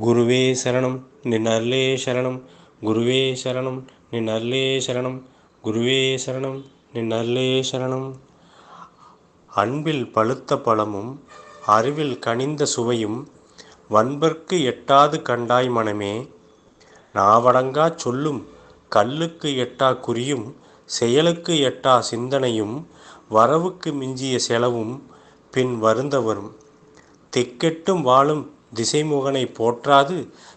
குருவே சரணம் நின் அருளே சரணம். குருவே சரணம் நின் அருளே சரணம். குருவே சரணம் நின் அருளே சரணம். அன்பில் பழுத்த பழமும் அறிவில் கனிந்த சுவையும் வன்பர்க்கு எட்டாது கண்டாய் மனமே. நாவடங்காச் சொல்லும் கல்லுக்கு எட்டா குறியும் செயலுக்கு எட்டா சிந்தனையும் வரவுக்கு மிஞ்சிய செலவும் பின் வருந்த வரும் திக்கெட்டும் வாழும் திசைமுகனை போற்றாது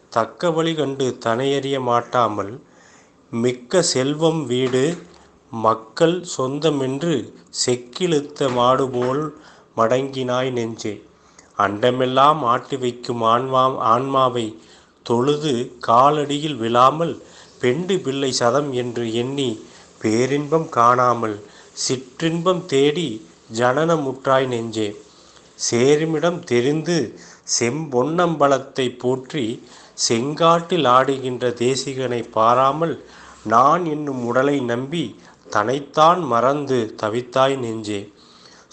தக்க வழி கண்டு தனையறிய மாட்டாமல் மிக்க செல்வம் வீடு மக்கள் சொந்தமென்று செக்கிழுத்த மாடுபோல் மடங்கினாய் நெஞ்சே. அண்டமெல்லாம் ஆட்டி வைக்கும் ஆன்மா ஆன்மாவை தொழுது காலடியில் விழாமல் பெண்டு பிள்ளை சதம் என்று எண்ணி பேரின்பம் காணாமல் சிற்றின்பம் தேடி ஜனனமுற்றாய் நெஞ்சே. சேருமிடம் தெரிந்து செம்பொன்னம்பலத்தை போற்றி செங்காட்டில் ஆடுகின்ற தேசிகனை பாராமல் நான் என்னும் உடலை நம்பி தனைத்தான் மறந்து தவித்தாய் நெஞ்சே.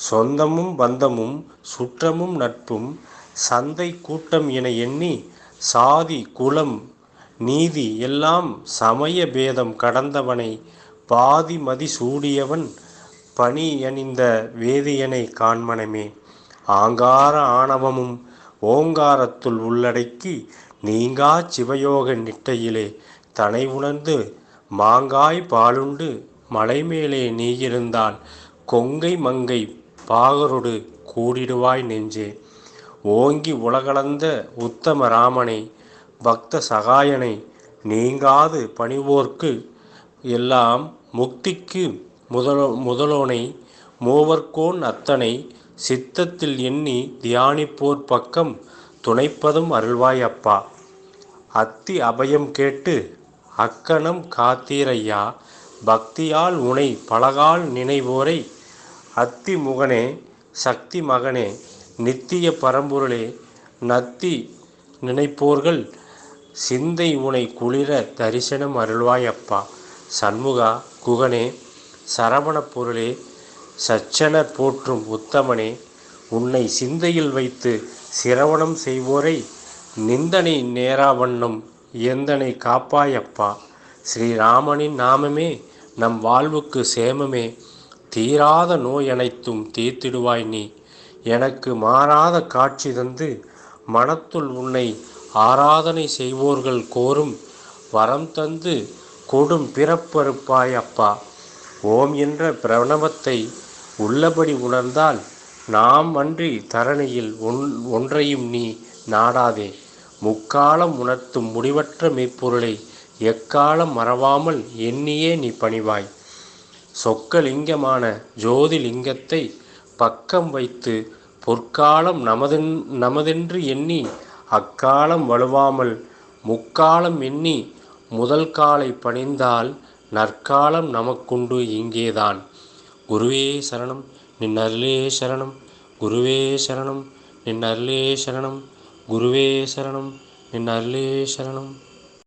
சொந்தமும் பந்தமும் சுற்றமும் நட்பும் சந்தை கூட்டம் என எண்ணி சாதி குலம் நீதி எல்லாம் சமய பேதம் கடந்தவனை பாதி மதி சூடியவன் பணி அணிந்த வேதியனை காண்மனமே. ஆங்கார ஆணவமும் ஓங்காரத்துள் உள்ளடக்கி நீங்கா சிவயோக நிட்டையிலே தனை உணர்ந்து மாங்காய் பாலுண்டு மலைமேலே நீயிருந்தால் கொங்கை மங்கை பாகரொடு கூடிடுவாய் நெஞ்சே. ஓங்கி உலகளந்த உத்தம ராமனை பக்த சகாயனை நீங்காது பணிவோர்க்கு எல்லாம் முக்திக்கு முதலோ முதலோனை மூவர்கோன் அத்தனை சித்தத்தில் எண்ணி தியானிப்போர் பக்கம் துணைப்பதும் அருள்வாய் அப்பா அத்தி அபயம் கேட்டு அக்கணம் காத்தீரையா பக்தியால் உனை பலகால் நினைவோரை அத்தி முகனே சக்தி மகனே நித்திய பரம்பொருளே நத்தி நினைப்போர்கள் சிந்தை உனை குளிர தரிசனம் அருள்வாய் அப்பா சண்முகா குகனே சரவணப் பொருளே சச்சன போற்றும் உத்தமனே உன்னை சிந்தையில் வைத்து சிரவணம் செய்வோரை நிந்தனை நேராவண்ணம் எந்தனை காப்பாயப்பா? ஸ்ரீராமனின் நாமமே நம் வாழ்வுக்கு சேமமே. தீராத நோய் அனைத்தும் தீர்த்திடுவாய் நீ. எனக்கு மாறாத காட்சி தந்து மனத்துள் உன்னை ஆராதனை செய்வோர்கள் கோரும் வரம் தந்து கொடும் பிறப்பறுப்பாய் அப்பா. ஓம் என்ற பிரணவத்தை உள்ளபடி உணர்ந்தால் நாம் அன்றி தரணியில் ஒன் ஒன்றையும் நீ நாடாதே. முக்காலம் உணர்த்தும் முடிவற்ற மெய்ப்பொருளை எக்காலம் மறவாமல் எண்ணியே நீ பணிவாய். சொக்கலிங்கமான ஜோதிலிங்கத்தை பக்கம் வைத்து பொற்காலம் நமதென் நமதென்று எண்ணி அக்காலம் வலுவாமல் முக்காலம் எண்ணி முதல் காலை பணிந்தால் நற்காலம் நமக்குண்டு இங்கேதான். குருவே சரணம் நின் அருளே சரணம் குருவே சரணம் நின் அருளே சரணம் குருவே சரணம் நின் அருளே சரணம்